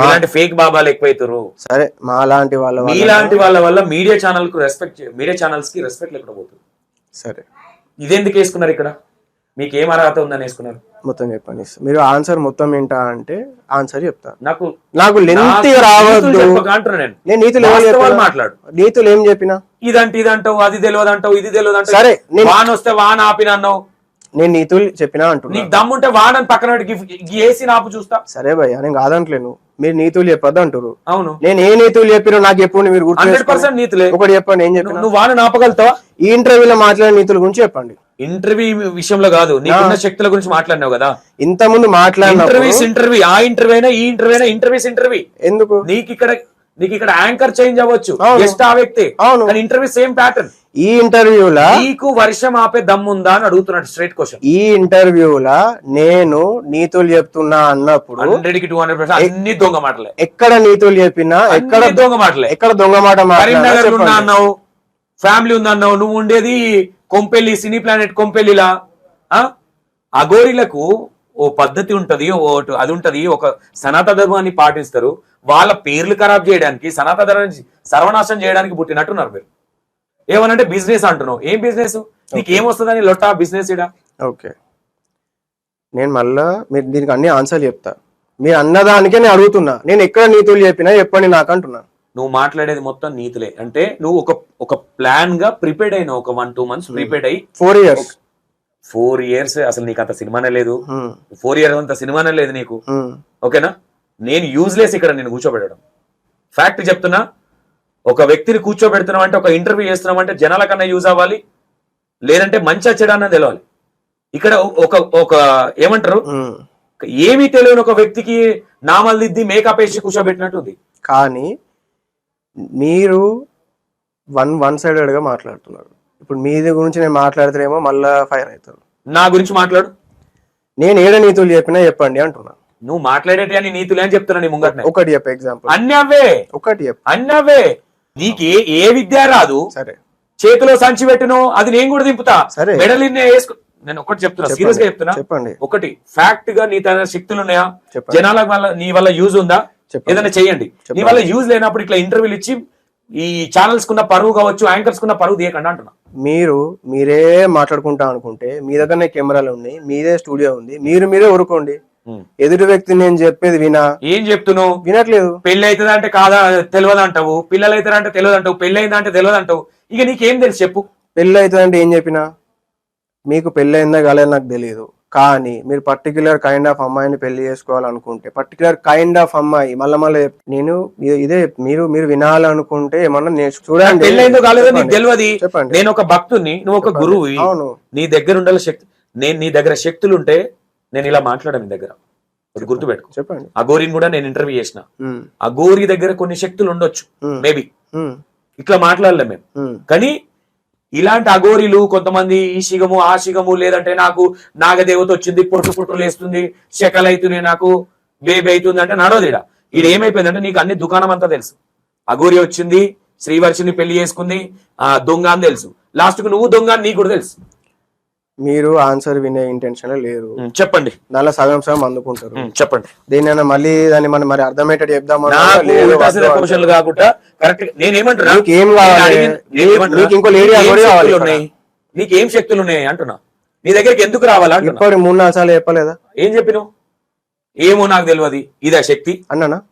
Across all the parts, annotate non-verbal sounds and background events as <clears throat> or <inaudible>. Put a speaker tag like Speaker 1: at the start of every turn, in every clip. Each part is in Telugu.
Speaker 1: ఇలాంటి ఫేక్ బాబాలు ఎక్కువైతారు
Speaker 2: సరే మా లాంటి వాళ్ళ
Speaker 1: మీలాంటి వాళ్ళ వల్ల మీడియా ఛానల్కు రెస్పెక్ట్ మీడియా ఛానల్స్కి రెస్పెక్ట్ లేకుండా పోతుంది
Speaker 2: సరే.
Speaker 1: ఇదెందుకు వేసుకున్నారు ఇక్కడ? మీకు ఏం అర్హత ఉందని వేసుకున్నారు?
Speaker 2: మొత్తం చెప్పండి. మీరు ఆన్సర్ మొత్తం ఏంటా అంటే ఆన్సర్ చెప్తా.
Speaker 1: నాకు
Speaker 2: నాకు లెంత్ రావద్దు.
Speaker 1: నేను.
Speaker 2: నీతులు?
Speaker 1: మాట్లాడు.
Speaker 2: నీతులు ఏం చెప్పినా?
Speaker 1: ఇదంటే ఇదంటావు అది తెలియదు అంటావు ఇది తెలియదు అంటావు
Speaker 2: సరే,
Speaker 1: వాన వస్తే వాన ఆపిన అన్నావు
Speaker 2: నేను నీతులు చెప్పినా అంటున్నా.
Speaker 1: నీకు దమ్ముంటే వానని పక్కన ఏసీ నాపు చూస్తా.
Speaker 2: సరే భయ్య నేను కాదంటలేను. మీరు నీతులు చెప్పొద్దు అంటారు
Speaker 1: అవును.
Speaker 2: నేను ఏ నీతులు చెప్పినా నాకు చెప్పండి మీరు గుర్తు
Speaker 1: హండ్రెడ్
Speaker 2: చేసుకోండి.
Speaker 1: పర్సెంట్ నీతులే.
Speaker 2: ఒకటి చెప్పండి ఏం చెప్పిన.
Speaker 1: నువ్వు వాన నాపగలుగుతావా?
Speaker 2: ఈ ఇంటర్వ్యూలో మాట్లాడిన నీతుల గురించి చెప్పండి.
Speaker 1: ఇంటర్వ్యూ విషయంలో కాదు. నీకున్న శక్తుల గురించి మాట్లాడినావు కదా.
Speaker 2: ఇంత ముందు మాట్లాడినప్పుడు
Speaker 1: ఇంటర్వ్యూస్ ఇంటర్వ్యూ. ఆ ఇంటర్వ్యూ అయినా ఈ ఇంటర్వ్యూ అయినా ఇంటర్వ్యూస్ ఇంటర్వ్యూ.
Speaker 2: ఎందుకు?
Speaker 1: నీకు ఇక్కడ నీకు ఇక్కడ యాంకర్ చేంజ్ అవ్వచ్చు. జస్ట్ ఆ వ్యక్తి. Interview same pattern.
Speaker 2: ఈ ఇంటర్వ్యూలా
Speaker 1: నీకు వర్షం ఆపే దమ్ముందా అని అడుగుతున్నాడు స్ట్రైట్ క్వశ్చన్.
Speaker 2: ఈ ఇంటర్వ్యూలా నేను నీతులు చెప్తున్నా అన్నప్పుడు
Speaker 1: హండ్రెడ్కి టూ హండ్రెడ్ పర్సెంట్ అన్ని దొంగ మాటలే.
Speaker 2: ఎక్కడ నీతులు చెప్పినా ఎక్కడ
Speaker 1: దొంగ మాటలే.
Speaker 2: ఎక్కడ దొంగ మాట
Speaker 1: కరీంనగర్ ఉన్నా. అన్నావు ఫ్యామిలీ ఉందా అన్నావు నువ్వు ఉండేది కొంపెల్లి సినీ ప్లానెట్ కొంపెల్లిలా. ఆ? అఘోరీలకు ఓ పద్ధతి ఉంటది ఓ అది ఉంటది ఒక సనాతన ధర్మాన్ని పాటిస్తారు వాళ్ళ పేర్లు ఖరాబ్ చేయడానికి సనాతన ధర్మాన్ని సర్వనాశనం చేయడానికి పుట్టినట్టున్నారు మీరు. ఏమనంటే బిజినెస్ అంటున్నావు. ఏం బిజినెస్ నీకు ఏం వస్తుందని లొట్టా బిజినెస్ ఇడా
Speaker 2: ఓకే నేను మళ్ళా మీరు దీనికి అన్ని ఆన్సర్లు చెప్తా. మీరు అన్నదానికే నేను అడుగుతున్నా. నేను ఎక్కడ నీతులు చెప్పినా చెప్పండి నాకు అంటున్నా
Speaker 1: నువ్వు మాట్లాడేది మొత్తం నీతులే. అంటే నువ్వు ఒక ఒక ప్లాన్గా ప్రిపేర్డ్ అయిన ఒక వన్ టూ మంత్స్ ప్రిపేర్డ్ అయ్యి.
Speaker 2: ఫోర్ ఇయర్స్
Speaker 1: ఫోర్ ఇయర్స్ అసలు నీకు అంత సినిమానే లేదు. ఫోర్ ఇయర్స్ అంత సినిమానే లేదు నీకు. ఓకేనా నేను యూజ్లెస్ ఇక్కడ నేను కూర్చోబెట్టడం. ఫ్యాక్ట్ చెప్తున్నా. ఒక వ్యక్తిని కూర్చోబెడుతున్నాం అంటే ఒక ఇంటర్వ్యూ చేస్తున్నాం అంటే జనాల కన్నా యూజ్ అవ్వాలి లేదంటే మంచి చెడా తెలవాలి. ఇక్కడ ఒక ఒక ఏమంటారు? ఏమీ తెలియని ఒక వ్యక్తికి నామల్ దిద్ది మేకప్ వేసి కూర్చోబెట్టినట్టు ఉంది.
Speaker 2: కానీ మీరు వన్ వన్ సైడెడ్గా మాట్లాడుతున్నారు. ఇప్పుడు మీది గురించి నేను మాట్లాడితేనేమో మళ్ళా ఫైర్ అవుతారు.
Speaker 1: నా గురించి మాట్లాడు.
Speaker 2: నేను ఏడ నీతులు చెప్పినా చెప్పండి అంటున్నా.
Speaker 1: నువ్వు మాట్లాడేటి అని నీతులే అని చెప్తున్నా నీ ముంగట్నే.
Speaker 2: ఒకటి చెప్ప ఎగ్జాంపుల్
Speaker 1: అన్ని అవే.
Speaker 2: ఒకటి చెప్ప.
Speaker 1: అన్ని అవే. నీకు ఏ ఏ విద్య రాదు.
Speaker 2: సరే.
Speaker 1: చేతిలో సంచి పెట్టును అది నేను కూడా దింపుతా.
Speaker 2: సరే.
Speaker 1: మెడల్ వేసుకో నేను ఒకటి చెప్తున్నా సీరియస్గా చెప్తున్నా.
Speaker 2: చెప్పండి.
Speaker 1: ఒకటి ఫ్యాక్ట్గా నీ తన శక్తులు ఉన్నాయా?
Speaker 2: చెప్పండి.
Speaker 1: జనాల వల్ల నీ వల్ల యూజ్ ఉందా. ఏదైనా చేయండి. నీ వల్ల యూజ్ లేనప్పుడు ఇట్లా ఇంటర్వ్యూలు ఇచ్చి ఈ ఛానల్స్ కున్న పరువు కావచ్చు యాంకర్స్ కున్న పరువు తీయకండి అంటున్నా.
Speaker 2: మీరు మీరే మాట్లాడుకుంటా అనుకుంటే మీ దగ్గరనే కెమెరాలు ఉన్నాయి మీదే స్టూడియో ఉంది మీరు మీరే ఊరుకోండి. ఎదుటి వ్యక్తి నేను చెప్పేది వినా?
Speaker 1: ఏం చెప్తున్నావు?
Speaker 2: వినట్లేదు.
Speaker 1: పెళ్ళి అవుతుందా అంటే కాదా? తెలియదు అంటావు పిల్లలు అవుతారా అంటే తెలియదు అంటావు పెళ్ళి అయిందా అంటే తెలియదు అంటావు ఇక నీకేం తెలుసు చెప్పు.
Speaker 2: పెళ్ళి అవుతుందంటే ఏం చెప్పినా? మీకు పెళ్ళి అయిందా కాలేదో నాకు తెలియదు కానీ మీరు పర్టికులర్ కైండ్ ఆఫ్ అమ్మాయిని పెళ్ళి చేసుకోవాలనుకుంటే పర్టికులర్ కైండ్ ఆఫ్ అమ్మాయి మళ్ళీ మళ్ళీ నేను ఇదే మీరు మీరు వినాలనుకుంటే ఏమన్నా నేను చూడండి.
Speaker 1: పెళ్ళి అయిందో కాలేదో నీకు. తెలియదు
Speaker 2: చెప్పండి.
Speaker 1: నేను ఒక భక్తుని నువ్వు ఒక గురువు.
Speaker 2: అవును.
Speaker 1: నీ దగ్గర ఉండాలి శక్తి నేను నీ దగ్గర శక్తులు ఉంటే నేను ఇలా మాట్లాడాను నీ దగ్గర. ఒకటి గుర్తుపెట్టుకో.
Speaker 2: చెప్పండి.
Speaker 1: ఆ గోరిని కూడా నేను ఇంటర్వ్యూ చేసిన. గోరి దగ్గర కొన్ని శక్తులు ఉండొచ్చు. మేబీ ఇట్లా మాట్లాడలేం మేము. కానీ ఇలాంటి అఘోరీలు కొంతమంది ఈ శిగము ఆ శిగము లేదంటే నాకు నాగదేవత వచ్చింది పొట్టు పొట్టు లేస్తుంది శకలు అవుతున్నాయి నాకు బేబీ అవుతుంది అంటే నడవదు ఈడ. ఈడ ఏమైపోయిందంటే నీకు అన్ని దుకాణం అంతా తెలుసు. అఘోరి వచ్చింది శ్రీవర్షిని పెళ్ళి చేసుకుంది ఆ దొంగ అని తెలుసు. లాస్ట్కు నువ్వు దొంగ అని నీకు కూడా తెలుసు.
Speaker 2: మీరు ఆన్సర్ వినే ఇంటెన్షన్
Speaker 1: ఉమ్, చెప్పండి.
Speaker 2: దానిలో సగం సగం అందుకుంటారు.
Speaker 1: చెప్పండి.
Speaker 2: దేనైనా మళ్ళీ దాన్ని మనం మరి అర్థమయ్యేటట్టు.
Speaker 1: క్వశ్చన్లు కాకుండా కరెక్ట్ నేనేమంటున్నా?
Speaker 2: ఏం కావాలి? నీకు- ఇంకో lady
Speaker 1: నీకు ఏం శక్తులు. ఉన్నాయి? అంటున్నా. నీ దగ్గరికి ఎందుకు రావాలా
Speaker 2: ఇప్పటి మూడు నాలుగు సార్లు చెప్పలేదా?
Speaker 1: ఏం చెప్పినావు? ఏమో నాకు తెలియదు. ఇదా శక్తి?
Speaker 2: అన్నానా?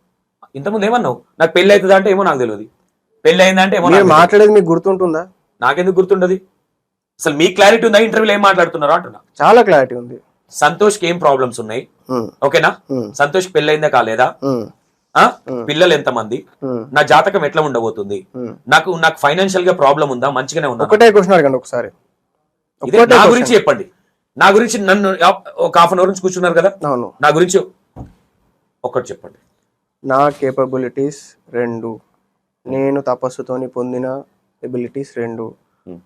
Speaker 1: ఇంతకుముందు ఏమన్నావు? నాకు పెళ్ళి అవుతుందా అంటే ఏమో నాకు తెలియదు. పెళ్ళి అయిందంటే ఏమో.
Speaker 2: మాట్లాడేది మీకు గుర్తుంటుందా?
Speaker 1: నాకెందుకు గుర్తుండదు? అసలు మీ క్లారిటీ ఉందా? ఇంటర్వ్యూలో ఏం మాట్లాడుతున్నారు అంటున్నా.
Speaker 2: చాలా క్లారిటీ ఉంది.
Speaker 1: సంతోష్కి ఏం ప్రాబ్లమ్స్ ఉన్నాయి? ఓకేనా? సంతోష్ పెళ్ళి అయిందా కాలేదా? పిల్లలు ఎంతమంది?
Speaker 2: ఉమ్,
Speaker 1: నా జాతకం ఎట్లా ఉండబోతుంది. నాకు నాకు ఫైనాన్షియల్గా ప్రాబ్లం ఉందా? మంచిగానే ఉందా?
Speaker 2: ఒకటే క్వశ్చన్ అడగండి ఒకసారి.
Speaker 1: నా. గురించి చెప్పండి. నా గురించి నన్ను ఒక హాఫ్ అన్ అవర్ నుంచి కూర్చున్నారు కదా? నా గురించి ఒక్కటి చెప్పండి.
Speaker 2: నా కేపబిలిటీస్ రెండు. నేను తపస్సుతోని పొందిన ఎబిలిటీస్ రెండు.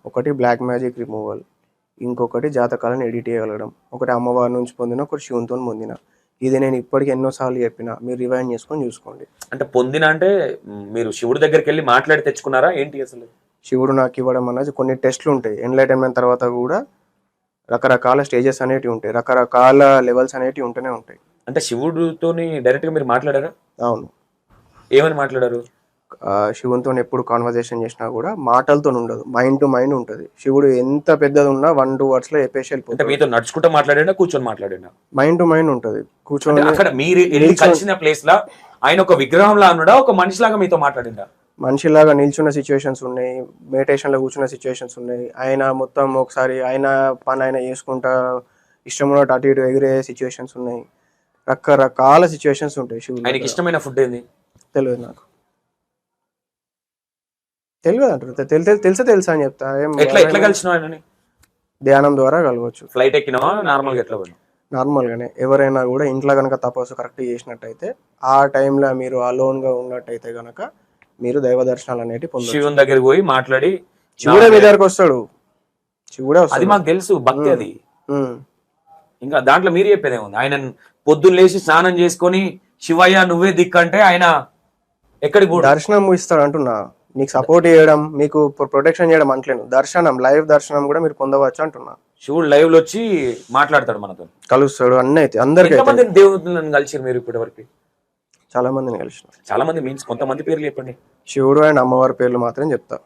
Speaker 2: ఒకటి బ్లాక్ మ్యాజిక్ రిమూవల్ ఇంకొకటి జాతకాలను ఎడిట్ చేయగలగడం. ఒకటి అమ్మవారి నుంచి పొందిన ఒకటి శివునితో పొందిన. ఇది నేను ఇప్పటికి ఎన్నోసార్లు చెప్పిన. మీరు రివైండ్ చేసుకొని చూసుకోండి.
Speaker 1: అంటే పొందిన అంటే మీరు శివుడి దగ్గరికి వెళ్ళి మాట్లాడి తెచ్చుకున్నారా? ఏంటి అసలు?
Speaker 2: శివుడు నాకు ఇవ్వడం అనేది కొన్ని టెస్ట్లు ఉంటాయి. ఎన్లైటన్మెంట్ తర్వాత కూడా రకరకాల స్టేజెస్ అనేటివి ఉంటాయి. రకరకాల లెవెల్స్ అనేటివి ఉంటూనే ఉంటాయి.
Speaker 1: అంటే శివుడితోని డైరెక్ట్గా మీరు మాట్లాడారా?
Speaker 2: అవును.
Speaker 1: ఏమని మాట్లాడారు?
Speaker 2: శివునితో ఎప్పుడు కాన్వర్జేషన్ చేసినా కూడా మాటలతో ఉండదు. మైండ్ టు మైండ్ ఉంటుంది. శివుడు ఎంత పెద్దది ఉన్నా వన్ టూ వర్డ్స్లో చెప్పేసి
Speaker 1: అంటే
Speaker 2: వెళ్ళిపోతాడు
Speaker 1: మీతో నడుచుకుంటూ మాట్లాడినా కూర్చొని మాట్లాడినా
Speaker 2: మైండ్ టు మైండ్ ఉంటుంది. కూర్చొని
Speaker 1: అక్కడ మీరు కలిసిన ప్లేస్ లా ఆయన ఒక విగ్రహం లా ఉన్నాడా? ఒక మనిషి లాగా మీతో మాట్లాడిండా
Speaker 2: మనిషిలాగా నిల్చున్న సిచ్యువేషన్స్ ఉన్నాయి. మెడిటేషన్లో కూర్చున్న సిచ్యువేషన్స్ ఉన్నాయి. ఆయన మొత్తం ఒకసారి ఆయన పని ఆయన చేసుకుంటా ఇష్టం ఉన్నట్టు అటు ఇటు ఎగిరే సిచ్యువేషన్స్ ఉన్నాయి. రకరకాల సిచ్యువేషన్స్ ఉంటాయి శివుడు
Speaker 1: ఆయనకి ఇష్టమైన ఫుడ్ ఏంది?
Speaker 2: తెలియదు నాకు. తెలియదు అంటారు తెలి తెలి- తెలిసే తెలుసా అని చెప్తా. ఏం
Speaker 1: ఎట్లా ఎట్లా కలిసినావు ఆయనని?
Speaker 2: ధ్యానం ద్వారా కలవచ్చు.
Speaker 1: ఫ్లైట్ ఎక్కినావా? నార్మల్గా ఎట్లా పోయినావు?
Speaker 2: నార్మల్ గానే ఎవరైనా కూడా ఇంట్లో కనుక తపస్సు కరెక్ట్ చేసినట్టయితే ఆ టైంలో మీరు అలోన్గా ఉన్నట్టయితే గనక మీరు దైవ దర్శనాలు పొందొచ్చు.
Speaker 1: శివుని దగ్గరికి పోయి మాట్లాడి
Speaker 2: శివుడే మీ దగ్గరకు వస్తాడు. శివుడే
Speaker 1: అది
Speaker 2: వస్తాడు
Speaker 1: మాకు తెలుసు భక్తి అది.
Speaker 2: ఉమ్.
Speaker 1: ఇంకా దాంట్లో మీరు చెప్పేది ఏముంది? ఆయన పొద్దున్న లేచి స్నానం చేసుకొని శివయ్య నువ్వే దిక్కు అంటే ఆయన ఎక్కడికి పోడు?
Speaker 2: దర్శనం ఇస్తాడు అంటున్నా. నీకు సపోర్ట్ చేయడం మీకు ప్రొటెక్షన్ చేయడం అంటలేను దర్శనం లైవ్ దర్శనం కూడా మీరు పొందవచ్చు అంటున్నా.
Speaker 1: శివుడు లైవ్లో వచ్చి మాట్లాడతాడు మనతో.
Speaker 2: కలుస్తాడు అన్ని అయితే అందరికీ
Speaker 1: ఎంతమంది దేవుళ్ళని కలిసిరు మీరు ఇప్పటి వరకు
Speaker 2: చాలా మందిని కలిసిన
Speaker 1: చాలా మంది మీన్స్ కొంతమంది పేర్లు చెప్పండి.
Speaker 2: శివుడు అండ్ అమ్మవారి పేర్లు మాత్రం చెప్తా.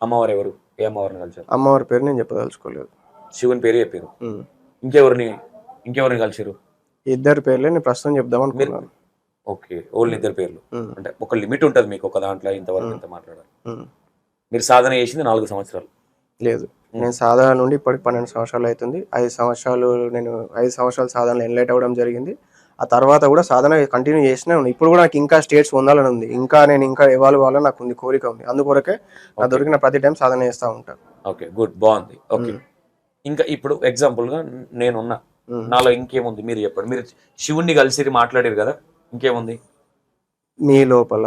Speaker 1: అమ్మవారు ఎవరు? ఏ అమ్మవారిని కలిసారు
Speaker 2: అమ్మవారి పేరు నేను చెప్పదలుచుకోలేదు.
Speaker 1: శివుని పేరు చెప్పారు. ఇంకెవరిని ఇంకెవరిని కలిసారు
Speaker 2: ఇద్దరి పేర్లే నేను ప్రస్తుతం చెప్దాం అనుకున్నాను.
Speaker 1: ఓకే ఓన్లీ ఇద్దరు పేర్లు.
Speaker 2: ఉమ్.
Speaker 1: అంటే ఒక లిమిట్ ఉంటుంది మీకు ఒక దాంట్లో ఇంతవరకు ఇంత మాట్లాడాలి. మీరు సాధన చేసింది నాలుగు సంవత్సరాలు.
Speaker 2: లేదు. నేను సాధన నుండి ఇప్పటికి పన్నెండు సంవత్సరాలు అవుతుంది. ఐదు సంవత్సరాలు నేను ఐదు సంవత్సరాలు సాధనలో ఎన్లైట్ అవ్వడం జరిగింది. ఆ తర్వాత కూడా సాధన కంటిన్యూ చేసినా ఉంది ఇప్పుడు కూడా నాకు ఇంకా స్టేట్స్ పొందాలని ఉంది. ఇంకా నేను ఇంకా ఎవాల్వ్ అవ్వాలని నాకు ఉంది కోరిక ఉంది. అందుకొరకే నా దొరికిన ప్రతి టైం సాధన చేస్తూ ఉంటాను
Speaker 1: ఓకే గుడ్ బాగుంది. ఓకే ఇంకా ఇప్పుడు ఎగ్జాంపుల్గా నేనున్నా. నాలో ఇంకేముంది? మీరు చెప్పండి. మీరు శివుణ్ణి కలిసి మాట్లాడారు కదా? ఇంకేముంది?
Speaker 2: మీ లోపల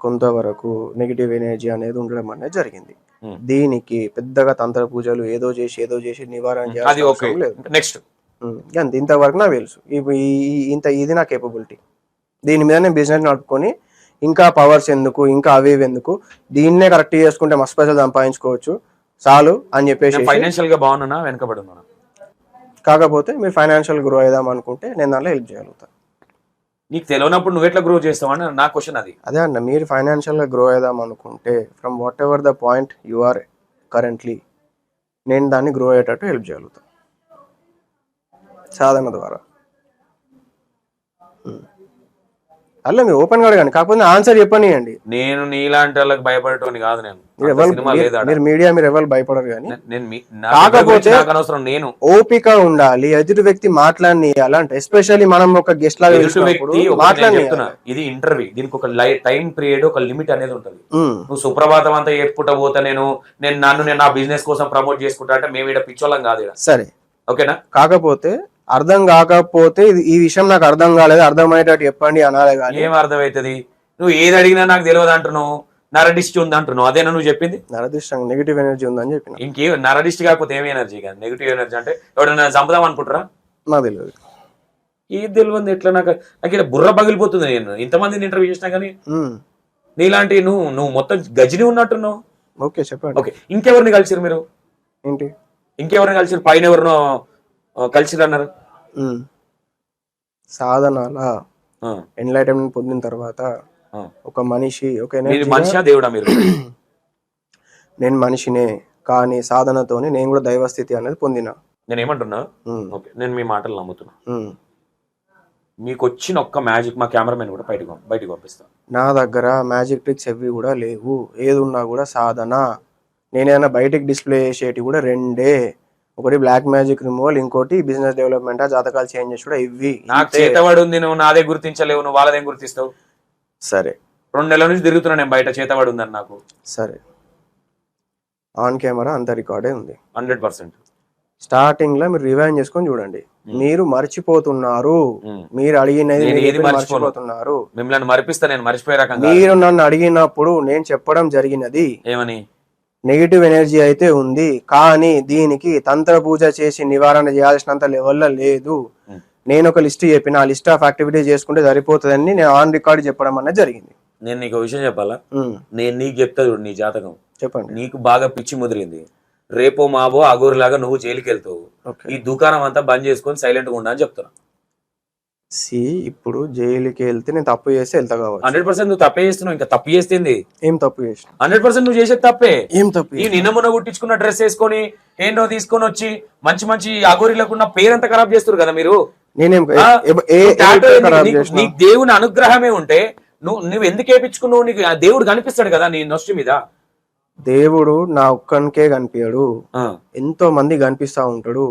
Speaker 2: కొంతవరకు నెగిటివ్ ఎనర్జీ అనేది ఉండడం అనేది జరిగింది.
Speaker 1: మ్మ్.
Speaker 2: దీనికి పెద్దగా తంత్ర పూజలు ఏదో చేసి ఏదో చేసి నివారణ అవసరం లేదు.
Speaker 1: నెక్స్ట్
Speaker 2: ఉమ్, అంతే ఇంతవరకు నాకు తెలుసు. ఇంత ఇది నా కేపబిలిటీ దీని మీద నేను బిజినెస్ నడుపుకొని ఇంకా పవర్స్ ఎందుకు ఇంకా అవి ఇవి ఎందుకు దీన్నే కరెక్ట్ చేసుకుంటే మస్తు పైసలు సంపాదించుకోవచ్చు. చాలు అని చెప్పేసి
Speaker 1: ఫైనాన్షియల్గా బాగున్నానా వెనకబడి
Speaker 2: కాకపోతే మీరు ఫైనాన్షియల్ గ్రో అవుదాం అనుకుంటే నేను దాంట్లో హెల్ప్ చేయగలుగుతాను
Speaker 1: నీకు తెలియనప్పుడు నువ్వు ఎట్లా గ్రో చేస్తావు అని నా క్వశ్చన్ అది.
Speaker 2: అదే అన్న మీరు ఫైనాన్షియల్గా గ్రో అవుదాం అనుకుంటే from whatever the point you are currently నేను దాన్ని గ్రో అయ్యేటట్టు హెల్ప్ చేయగలుగుతాను సాధన ద్వారా. Hmm. అలా మీరు ఓపెన్గా అడగండి కాకపోతే ఆన్సర్ చెప్పనియండి.
Speaker 1: నేను నీలాంటి వాళ్ళకి భయపడేటోని కాదు నేను.
Speaker 2: మీరు
Speaker 1: అంత
Speaker 2: ఎవరు
Speaker 1: సినిమా లేదా
Speaker 2: మీరు మీడియా మీరు ఎవరు భయపడరు కానీ.
Speaker 1: నేను మీ- నా
Speaker 2: కాకపోతే-
Speaker 1: నాకు అనవసరం నేను.
Speaker 2: ఓపిక ఉండాలి ఎదుటి వ్యక్తి మాట్లాడి అంటే ఎస్పెషల్లీ మనం ఒక గెస్ట్ లాగా
Speaker 1: ఎదుటి
Speaker 2: పిలిచినప్పుడు
Speaker 1: ఒకటి నేను ఇది ఇంటర్వ్యూ దీనికి ఒక టైం పీరియడ్ ఒక లిమిట్ అనేది ఉంటుంది.
Speaker 2: ఉమ్,
Speaker 1: నువ్వు సుప్రభాతం అంతా చెప్పుకుంటా పోతా నేను నేను నన్ను నేను నా బిజినెస్ కోసం ప్రమోట్ చేసుకుంటా అంటే మేము ఇక్కడ పిచ్చోళ్ళం కాదు ఇక్కడ
Speaker 2: సరే.
Speaker 1: ఓకేనా?
Speaker 2: కాకపోతే అర్థం కాకపోతే ఈ విషయం నాకు అర్థం కాలేదు. అర్థమయ్యేటట్టు చెప్పండి అనాలే కానీ.
Speaker 1: ఏం అర్థమవుతుంది? నువ్వు ఏది అడిగినా నాకు తెలియదు అంటున్నావు. నరడిస్ట్ ఉంది అంటున్నావు. అదేనా నువ్వు చెప్పింది?
Speaker 2: నరదిష్టం నెగిటివ్ ఎనర్జీ ఉందని చెప్పిన.
Speaker 1: ఇంకే నరడిస్ట్ కాకపోతే ఏమి ఎనర్జీ కానీ నెగిటివ్ ఎనర్జీ అంటే ఎవడన్నా చంపుదాం అనుకుంటారా
Speaker 2: నాకు తెలియదు.
Speaker 1: ఏది తెలియదు? ఎట్లా నాకు? నాకు ఇక్కడ బుర్ర పగిలిపోతుంది నేను. ఇంతమందిని ఇంటర్వ్యూ చేసినా కానీ. నీలాంటి నువ్వు నువ్వు మొత్తం గజిని ఉన్నట్టున్నావు.
Speaker 2: ఓకే చెప్పండి.
Speaker 1: ఓకే ఇంకెవరిని కలిసిరు మీరు?
Speaker 2: ఏంటి?
Speaker 1: ఇంకెవరిని కలిసిరు పైన ఎవరినో కలిసిరు అన్నారు.
Speaker 2: సాధనాల? ఎన్లైటన్మెంట్ పొందిన తర్వాత. ఒక మనిషి ఒక
Speaker 1: మనిషా దేవుడా మీరు? <clears throat>
Speaker 2: నేను మనిషినే కానీ సాధనతోని నేను కూడా దైవస్థితి అనేది పొందిన.
Speaker 1: నేను ఏమంటున్నా
Speaker 2: ఉమ్,
Speaker 1: ఓకే నేను మీ మాటలు నమ్ముతున్నా. మీకు వచ్చిన ఒక్క మ్యాజిక్ మా కెమెరామెన్ కూడా బయటకు బయటకు పంపిస్తాను
Speaker 2: నా దగ్గర మ్యాజిక్ ట్రిక్స్ ఎవి కూడా లేవు. ఏది ఉన్నా కూడా సాధన. నేనైనా బయటికి డిస్ప్లే చేసేటివి కూడా రెండే. ఒకటి బ్లాక్ మ్యాజిక్ రిమూవల్ ఇంకోటి బిజినెస్ డెవలప్మెంట్ జాతకాలు చేంజ్ కూడా ఇవి
Speaker 1: నాకు. చేతవాడు ఉంది నువ్వు నాదే గుర్తించలేవు నువ్వు వాళ్ళదేం గుర్తిస్తావు.
Speaker 2: సరే.
Speaker 1: రెండు నెలల నుంచి తిరుగుతున్నా నేను బయట చేతవాడు ఉందని నాకు.
Speaker 2: సరే. ఆన్ కెమెరా అంత రికార్డే ఉంది.
Speaker 1: Hundred percent.
Speaker 2: స్టార్టింగ్లో మీరు రివైన్ చేసుకొని చూడండి. మీరు మర్చిపోతున్నారు. మీరు అడిగినది. మర్చిపోతున్నారు.
Speaker 1: మిమ్మల్ని మరిపిస్తా నేను మర్చిపోయే.
Speaker 2: మీరు నన్ను అడిగినప్పుడు నేను చెప్పడం జరిగినది.
Speaker 1: ఏమని?
Speaker 2: నెగిటివ్ ఎనర్జీ అయితే ఉంది కానీ దీనికి తంత్ర పూజ చేసి నివారణ చేయాల్సినంత లెవెల్లో లేదు.
Speaker 1: Hmm.
Speaker 2: నేను ఒక లిస్ట్ చెప్పిన ఆ లిస్ట్ ఆఫ్ యాక్టివిటీస్ చేసుకుంటే సరిపోతుందని నేను ఆన్ రికార్డ్ చెప్పడం అనేది జరిగింది.
Speaker 1: నేను నీకు విషయం చెప్పాలా?
Speaker 2: Hmm.
Speaker 1: నేను నీకు చెప్తా చూడు నీ జాతకం.
Speaker 2: చెప్పండి.
Speaker 1: నీకు బాగా పిచ్చి ముదిరింది. రేపో మాబో అగోరిలాగా నువ్వు జైలుకి వెళ్తావు ఈ దుకాణం అంతా బంద్ చేసుకొని సైలెంట్గా ఉండా అని చెప్తున్నా.
Speaker 2: సి ఇప్పుడు జైలుకి వెళ్తే నేను తప్పు చేస్తే వెళ్తా కావచ్చు.
Speaker 1: హండ్రెడ్ పర్సెంట్ నువ్వు తప్పే చేస్తున్నావు ఇంకా తప్పు చేస్తుంది
Speaker 2: ఏం తప్పు చేసిన.
Speaker 1: హండ్రెడ్ పర్సెంట్ నువ్వు చేసేది తప్పే.
Speaker 2: ఏం తప్పు
Speaker 1: ఈ నిన్న మొన్న కుట్టించుకున్న డ్రెస్ వేసుకొని ఏంటో తీసుకొని వచ్చి మంచి మంచి అగోరీలకు ఉన్న పేరంతా ఖరాబ్ చేస్తారు కదా మీరు?
Speaker 2: నేనేం? ఏ-? ఖరాబ్ చేసిన?
Speaker 1: నీకు దేవుని అనుగ్రహమే ఉంటే నువ్వు నువ్వు ఎందుకు వేపించుకున్నావు నీకు ఆ దేవుడు కనిపిస్తాడు కదా నీ నొస్టి మీద.
Speaker 2: దేవుడు నా ఒక్కనికే కనిపించడు
Speaker 1: ఆ,
Speaker 2: ఎంతో మంది కనిపిస్తా ఉంటాడు.